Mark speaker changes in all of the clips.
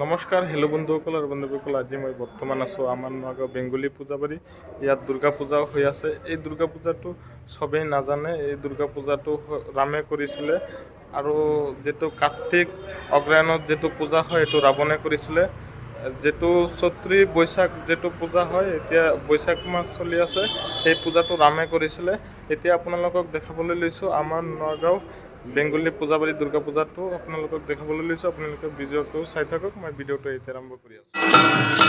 Speaker 1: নমস্কাৰ হেল্ল' বন্ধুসকল আৰু বান্ধৱীসকল আজি মই বৰ্তমান আছোঁ আমাৰ নগাঁও বেংগলী পূজাবাৰী। ইয়াত দুৰ্গা পূজাও হৈ আছে। এই দুৰ্গা পূজাটো চবেই নাজানে, এই দুৰ্গা পূজাটো ৰামে কৰিছিলে আৰু যিটো কাৰ্তিক অগ্ৰহায়ণত যিটো পূজা হয়, এইটো ৰাৱণে কৰিছিলে। যিটো চৈত্ৰী বৈশাখ যিটো পূজা হয়, এতিয়া বৈশাখ মাহ চলি আছে, সেই পূজাটো ৰামে কৰিছিলে। এতিয়া আপোনালোকক দেখাবলৈ লৈছোঁ, আমাৰ নগাঁও বেংগলী পূজাবাৰী দুৰ্গা পূজাটো আপোনালোকক দেখাবলৈ লৈছোঁ। আপোনালোকে ভিডিঅ'টো চাই থাকক, মই ভিডিঅ'টো এতিয়া আৰম্ভ কৰি আছোঁ।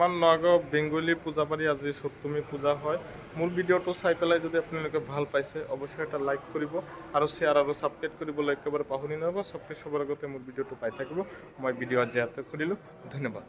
Speaker 1: আমাৰ নগাঁও বেংগলী পূজাবাৰী আজি সপ্তমী পূজা হয়। মোৰ ভিডিঅ'টো চাই পেলাই যদি আপোনালোকে ভালো পাইছে, অৱশ্যে এটা লাইক কৰিব আৰু শ্বেয়াৰ আৰু ছাবস্ক্ৰাইব কৰিবলৈ একেবাৰে পাহৰি নহ'ব চবকে চবৰ আগতে মোৰ ভিডিঅ'টো পাই থাকিব। মই ভিডিঅ' আজি ইয়াতে কৰিলোঁ। ধন্যবাদ।